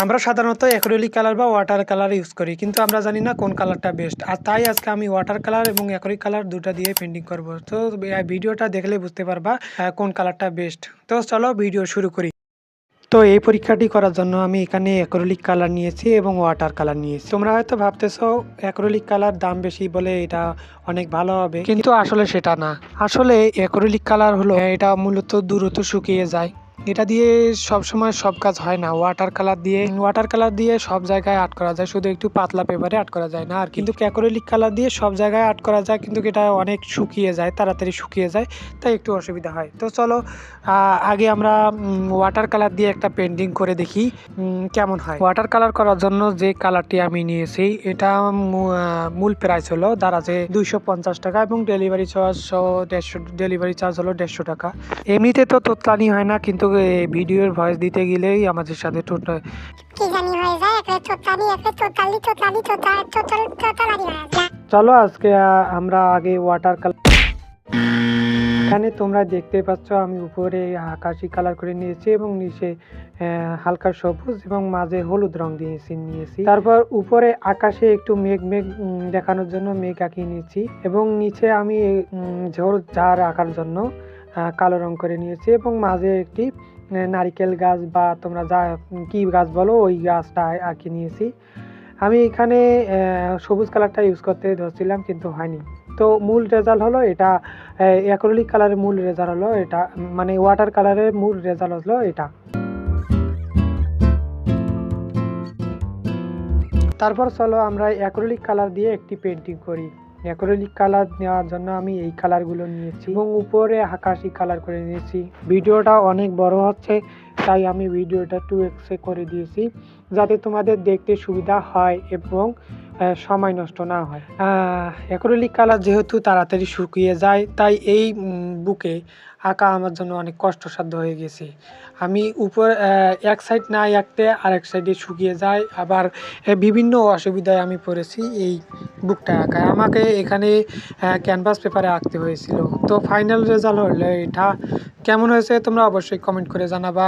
আমরা সাধারণত acrylic colour বা ওয়াটার কালার ইউজ করি, কিন্তু আমরা জানি না কোন কালারটা বেস্ট আর তাই আজকে আমি ওয়াটার কালার এবং অ্যাক্রিলিক কালার দুটো দিয়ে পেন্টিং করব। তো ভিডিওটা দেখলে বুঝতে পারবা কোন কালারটা বেস্ট তো, চলো ভিডিও শুরু করি। তো, এই পরীক্ষাটি করার জন্য আমি এখানে অ্যাক্রিলিক কালার নিয়েছি এবং ওয়াটার কালার নিয়েছি। তোমরা হয়তো ভাবতেছো অ্যাক্রিলিক কালার দাম বেশি বলে এটা অনেক ভালো হবে, কিন্তু আসলে সেটা না। আসলে অ্যাক্রিলিক কালার হলো এটা মূলত দ্রুত শুকিয়ে যায়। এটা দিয়ে সব সময় সব কাজ হয় না। ওয়াটার কালার দিয়ে ওয়াটার কালার দিয়ে সব জায়গায় আর্ট করা যায়। শুধু একটু পাতলা পেপারে আর্ট করা যায় না আর কিন্তু অ্যাক্রিলিক কালার দিয়ে সব জায়গায় আর্ট করা যায় কিন্তু এটা অনেক শুকিয়ে যায়, তাড়াতাড়ি শুকিয়ে যায়, তাই একটু অসুবিধা হয়। তো চলো আগে আমরা ওয়াটার কালার দিয়ে একটা পেন্টিং করে দেখি কেমন হয়। ওয়াটার কালার করার জন্য যে কালারটি আমি নিয়েছি, এটা মূল প্রাইস হলো দারাজে দুইশো পঞ্চাশ টাকা এবং ডেলিভারি চার্জ দেড়শো ডেলিভারি চার্জ হলো দেড়শো টাকা। এমনিতে তো তোতলানি হয় না, কিন্তু ভিডিওর ভয়েস দিতে গেলেই আমাদের সাথে টোট কি জানি হয়ে যায় একটা একটা তোতা তোতাল তোতালারি হয়ে যায়। চলো আজকে আমরা আগে ওয়াটার কালার এখানে তোমরা দেখতে পাচ্ছ আমি উপরে আকাশি কালার করে নিয়েছি এবং নিচে হালকা সবুজ এবং মাঝে হলুদ রং দিয়েছি নিয়েছি। তারপর উপরে আকাশে একটু মেঘ মেঘ দেখানোর জন্য মেঘ আঁকিয়ে নিয়েছি এবং নিচে আমি ঝোড় ঝাড় আঁকার জন্য কালো রং করে নিয়েছি এবং মাঝে একটি নারিকেল গাছ বা তোমরা যা কি গাছ বলো, ওই গাছটা আঁকিয়ে নিয়েছি। আমি এখানে সবুজ কালারটা ইউজ করতে ধরছিলাম কিন্তু হয়নি। তো মূল রেজাল্ট হলো এটা অ্যাক্রোলিক কালারের মূল রেজাল্ট হলো এটা মানে ওয়াটার কালারের মূল রেজাল্ট হলো এটা। তারপর চলো আমরা অ্যাক্রোলিক কালার দিয়ে একটি পেন্টিং করি। অ্যাক্রিলিক কালার নেওয়ার জন্য আমি এই কালারগুলো নিয়েছি এবং উপরে আকাশি কালার করে নিয়েছি। ভিডিওটা অনেক বড় হচ্ছে, তাই আমি ভিডিওটা টু এক্সে করে দিয়েছি যাতে তোমাদের দেখতে সুবিধা হয় এবং সময় নষ্ট না হয়। অ্যাক্রেলিক কালার যেহেতু তাড়াতাড়ি শুকিয়ে যায়, তাই এই বুকে আঁকা আমার জন্য অনেক কষ্টসাধ্য হয়ে গেছে। আমি উপর এক সাইড না আঁকতে আরেক সাইডে শুকিয়ে যায়, আবার বিভিন্ন অসুবিধায় আমি পড়েছি এই বুকটা আঁকায়। আমাকে এখানে ক্যানভাস পেপারে আঁকতে হয়েছিল। তো ফাইনাল রেজাল্ট হলো এটা। কেমন হয়েছে তোমরা অবশ্যই কমেন্ট করে জানাবা।